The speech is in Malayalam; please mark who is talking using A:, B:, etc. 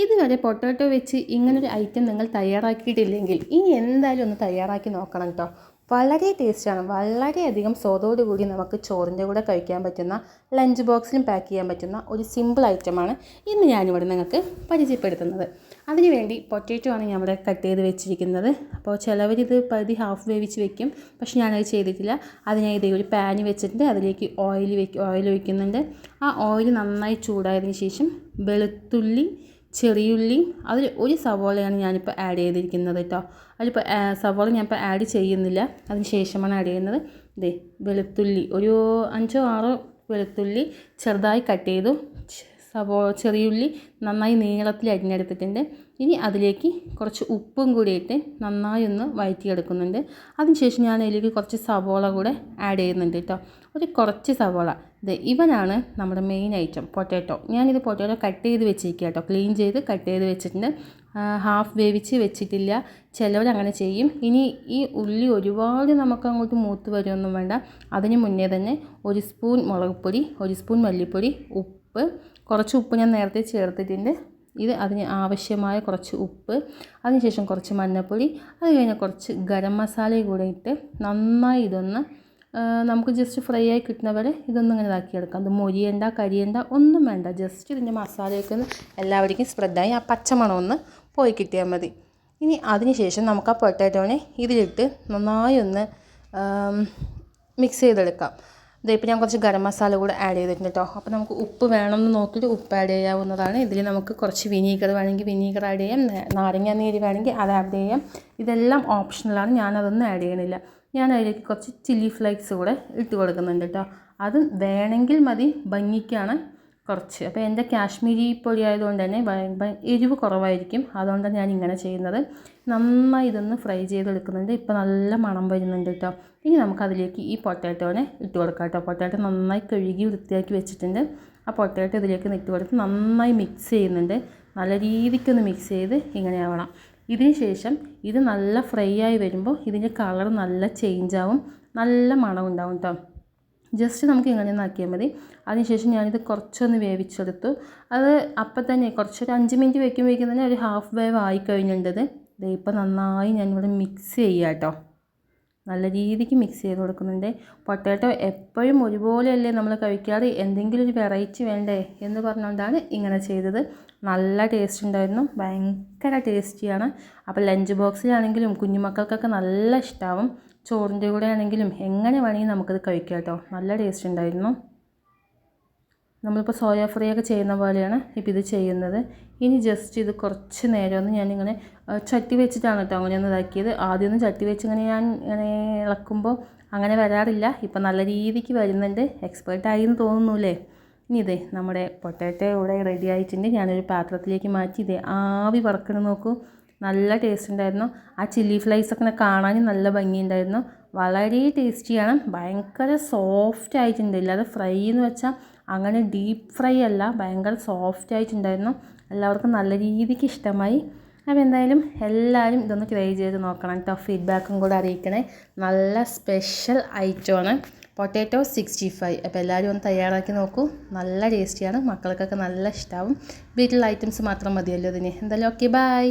A: ഇതുവരെ പൊട്ടാറ്റോ വെച്ച് ഇങ്ങനൊരു ഐറ്റം നിങ്ങൾ തയ്യാറാക്കിയിട്ടില്ലെങ്കിൽ ഇനി എന്തായാലും ഒന്ന് തയ്യാറാക്കി നോക്കണം കേട്ടോ വളരെ ടേസ്റ്റാണ് വളരെയധികം കൂടി നമുക്ക് ചോറിന്റെ കൂടെ കഴിക്കാൻ പറ്റുന്ന ലഞ്ച് ബോക്സിലും പാക്ക് ചെയ്യാൻ പറ്റുന്ന ഒരു സിമ്പിൾ ഐറ്റമാണ് ഇന്ന് ഞാനിവിടെ നിങ്ങൾക്ക് പരിചയപ്പെടുത്തുന്നത്. അതിനുവേണ്ടി പൊട്ടേറ്റോ ആണ് ഞാൻ ഇവിടെ കട്ട് ചെയ്ത് വെച്ചിരിക്കുന്നത്. അപ്പോൾ ചിലവരിത് പകുതി ഹാഫ് വേവിച്ച് വെക്കും. പക്ഷെ ഞാനത് ചെയ്തിട്ടില്ല. അത് ഞാൻ ഇതേ ഒരു പാന് വെച്ചിട്ട് അതിലേക്ക് ഓയിൽ വെക്ക് ഓയിൽ ഒഴിക്കുന്നുണ്ട്. ആ ഓയിൽ നന്നായി ചൂടായതിന് ശേഷം വെളുത്തുള്ളി ചെറിയുള്ളി. അതിൽ ഒരു സവോളയാണ് ഞാനിപ്പോൾ ആഡ് ചെയ്തിരിക്കുന്നത് കേട്ടോ അതിലിപ്പോൾ സവോള ഞാനിപ്പോൾ ആഡ് ചെയ്യുന്നില്ല. അതിന് ശേഷമാണ് ആഡ് ചെയ്യുന്നത്. ഇതേ വെളുത്തുള്ളി. ഒരു അഞ്ചോ ആറോ വെളുത്തുള്ളി ചെറുതായി കട്ട് ചെയ്തു. സവോ ചെറിയുള്ളി നന്നായി നീളത്തിൽ അരിഞ്ഞെടുത്തിട്ടുണ്ട്. ഇനി അതിലേക്ക് കുറച്ച് ഉപ്പും കൂടി ഇട്ട് നന്നായി ഒന്ന് വഴറ്റിയെടുക്കുന്നുണ്ട് അതിനുശേഷം ഞാൻ അതിലേക്ക് കുറച്ച് സവോള കൂടെ ആഡ് ചെയ്യുന്നുണ്ട് കേട്ടോ. ഒരു കുറച്ച് സവോള. ഇത് ഇവനാണ് നമ്മുടെ മെയിൻ ഐറ്റം പൊട്ടാറ്റോ ഞാനിത് പൊട്ടാറ്റോ കട്ട് ചെയ്ത് വെച്ചിരിക്കുക കേട്ടോ. ക്ലീൻ ചെയ്ത് കട്ട് ചെയ്ത് വെച്ചിട്ടുണ്ട്. ഹാഫ് വേവിച്ച് വെച്ചിട്ടില്ല. ചിലവർ അങ്ങനെ ചെയ്യും. ഇനി ഈ ഉള്ളി ഒരുപാട് നമുക്ക് അങ്ങോട്ട് മൂത്ത് വരുമൊന്നും വേണ്ട. അതിന് മുന്നേ തന്നെ ഒരു സ്പൂൺ മുളക് പൊടി ഒരു സ്പൂൺ മല്ലിപ്പൊടി ഉപ്പ് കുറച്ച് ഉപ്പ് ഞാൻ നേരത്തെ ചേർത്തിട്ടുണ്ട്. ഇത് അതിന് ആവശ്യമായ കുറച്ച് ഉപ്പ്. അതിനുശേഷം കുറച്ച് മഞ്ഞൾപ്പൊടി അത് കഴിഞ്ഞ് കുറച്ച് ഗരം മസാലയും കൂടെ ഇട്ട് നന്നായി ഇതൊന്ന് നമുക്ക് ജസ്റ്റ് ഫ്രൈ ആയി കിട്ടുന്ന പോലെ ഇതൊന്നും ഇങ്ങനെ ഇതാക്കിയെടുക്കാം. അത് മൊരിയണ്ട കരിയണ്ട ഒന്നും വേണ്ട. ജസ്റ്റ് ഇതിന്റെ മസാലയൊക്കെ ഒന്ന് എല്ലാവരേക്കും സ്പ്രെഡായി ആ പച്ചമണം ഒന്ന് പോയി കിട്ടിയാൽ മതി. ഇനി അതിനുശേഷം നമുക്ക് ആ പൊട്ടാറ്റോനെ ഇതിലിട്ട് നന്നായി ഒന്ന് മിക്സ് ചെയ്തെടുക്കാം. ഇതിപ്പോൾ ഞാൻ കുറച്ച് ഗരം മസാല കൂടെ ആഡ് ചെയ്തിട്ടുണ്ട് കേട്ടോ അപ്പോൾ നമുക്ക് ഉപ്പ് വേണമെന്ന് നോക്കിയിട്ട് ഉപ്പ് ആഡ് ചെയ്യാവുന്നതാണ്. ഇതിൽ നമുക്ക് കുറച്ച് വിനീഗർ വേണമെങ്കിൽ വിനീഗർ ആഡ് ചെയ്യാം. നാരങ്ങ നീര് വേണമെങ്കിൽ അത് ആഡ് ചെയ്യാം. ഇതെല്ലാം ഓപ്ഷണലാണ് ഞാനതൊന്നും ആഡ് ചെയ്യണില്ല. ഞാൻ അതിലേക്ക് കുറച്ച് ചില്ലി ഫ്ലേക്സ് കൂടെ ഇട്ട് കൊടുക്കുന്നുണ്ട് കേട്ടോ അത് വേണമെങ്കിൽ മതി. ഭംഗിക്കാണ്. കുറച്ച്. അപ്പോൾ എന്റെ കാശ്മീരി പൊടി ആയതുകൊണ്ട് തന്നെ എരിവ് കുറവായിരിക്കും. അതുകൊണ്ടാണ് ഞാൻ ഇങ്ങനെ ചെയ്യുന്നത്. നന്നായി ഇതൊന്ന് ഫ്രൈ ചെയ്തെടുക്കുന്നുണ്ട്. ഇപ്പോൾ നല്ല മണം വരുന്നുണ്ട് കേട്ടോ. ഇനി നമുക്കതിലേക്ക് ഈ പൊട്ടാറ്റോനെ ഇട്ട് കൊടുക്കാം കേട്ടോ. പൊട്ടാറ്റോ നന്നായി കഴുകി വൃത്തിയാക്കി വെച്ചിട്ടുണ്ട്. ആ പൊട്ടാറ്റോ ഇതിലേക്ക് ഇട്ട് കൊടുത്ത് നന്നായി മിക്സ് ചെയ്യുന്നുണ്ട്. നല്ല രീതിക്കൊന്ന് മിക്സ് ചെയ്ത് ഇങ്ങനെ ആവണം. ഇതിന് ശേഷം ഇത് നല്ല ഫ്രൈ ആയി വരുമ്പോൾ ഇതിന്റെ കളർ നല്ല ചേഞ്ച് ആവും. നല്ല മണം ഉണ്ടാവും കേട്ടോ. ജസ്റ്റ് നമുക്ക് ഇങ്ങനെ ഒന്ന് ആക്കിയാൽ മതി. അതിനുശേഷം ഞാനിത് കുറച്ചൊന്ന് വേവിച്ചെടുത്തു. അത് അപ്പം തന്നെ കുറച്ചൊരു അഞ്ച് മിനിറ്റ് വയ്ക്കുമ്പോഴേക്കും തന്നെ ഒരു ഹാഫ് വേവ് ആയി കഴിഞ്ഞിട്ടുണ്ട് ഇത്. ഇപ്പം നന്നായി ഞാനിവിടെ മിക്സ് ചെയ്യുക കേട്ടോ. നല്ല രീതിക്ക് മിക്സ് ചെയ്ത് കൊടുക്കുന്നുണ്ട്. പൊട്ടാറ്റോ എപ്പോഴും ഒരുപോലെയല്ലേ നമ്മൾ കഴിക്കാറ്? എന്തെങ്കിലും ഒരു വെറൈറ്റി വേണ്ടേ എന്ന് പറഞ്ഞുകൊണ്ടാണ് ഇങ്ങനെ ചെയ്തത്. നല്ല ടേസ്റ്റ് ഉണ്ടായിരുന്നു. ഭയങ്കര ടേസ്റ്റിയാണ് അപ്പോൾ ലഞ്ച് ബോക്സിലാണെങ്കിലും കുഞ്ഞുമക്കൾക്കൊക്കെ നല്ല ഇഷ്ടമാവും ചോറിന്റെ കൂടെ ആണെങ്കിലും എങ്ങനെ വേണമെങ്കിൽ നമുക്കത് കഴിക്കാം കേട്ടോ. നല്ല ടേസ്റ്റ് ഉണ്ടായിരുന്നു. നമ്മളിപ്പോൾ സോയ ഫ്രൈ ഒക്കെ ചെയ്യുന്ന പോലെയാണ് ഇപ്പോൾ ഇത് ചെയ്യുന്നത്. ഇനി ജസ്റ്റ് ഇത് കുറച്ച് നേരം ഒന്ന് ഞാനിങ്ങനെ ചട്ടി വെച്ചിട്ടാണ് കേട്ടോ അങ്ങനെ ഒന്ന് ഇതാക്കിയത്. ആദ്യമൊന്നും ചട്ടി വെച്ച് ഇങ്ങനെ ഞാൻ ഇങ്ങനെ ഇളക്കുമ്പോൾ അങ്ങനെ വരാറില്ല. ഇപ്പം നല്ല രീതിക്ക് വരുന്നുണ്ട്. എക്സ്പേർട്ടായി എന്ന് തോന്നുന്നു ഇനി ഇതേ നമ്മുടെ പൊട്ടാറ്റോ ഇവിടെ റെഡി ആയിട്ടുണ്ട്. ഞാനൊരു പാത്രത്തിലേക്ക് മാറ്റി ഇതേ ആവി പറക്കണം നോക്കൂ. നല്ല ടേസ്റ്റ് ഉണ്ടായിരുന്നു. ആ ചില്ലി ഫ്ലൈസ് ഒക്കെ കാണാൻ നല്ല ഭംഗിയുണ്ടായിരുന്നു. വളരെ ടേസ്റ്റിയാണ് ഭയങ്കര സോഫ്റ്റ് ആയിട്ടുണ്ട്. ഇല്ലാതെ ഫ്രൈ എന്ന് വെച്ചാൽ അങ്ങനെ ഡീപ്പ് ഫ്രൈ അല്ല. ഭയങ്കര സോഫ്റ്റ് ആയിട്ടുണ്ടായിരുന്നു. എല്ലാവർക്കും നല്ല രീതിക്ക് ഇഷ്ടമായി. അപ്പോൾ എന്തായാലും എല്ലാവരും ഇതൊന്ന് ട്രൈ ചെയ്ത് നോക്കണം കേട്ടോ. ഫീഡ്ബാക്കും കൂടെ അറിയിക്കണേ. നല്ല സ്പെഷ്യൽ ഐറ്റമാണ് പൊട്ടാറ്റോ സിക്സ്റ്റി ഫൈവ് അപ്പോൾ എല്ലാവരും ഒന്ന് തയ്യാറാക്കി നോക്കൂ. നല്ല ടേസ്റ്റിയാണ് മക്കൾക്കൊക്കെ നല്ല ഇഷ്ടമാവും വീട്ടിലുള്ള ഐറ്റംസ് മാത്രം മതിയല്ലോ ഇതിന്. എന്തായാലും ഓക്കെ ബൈ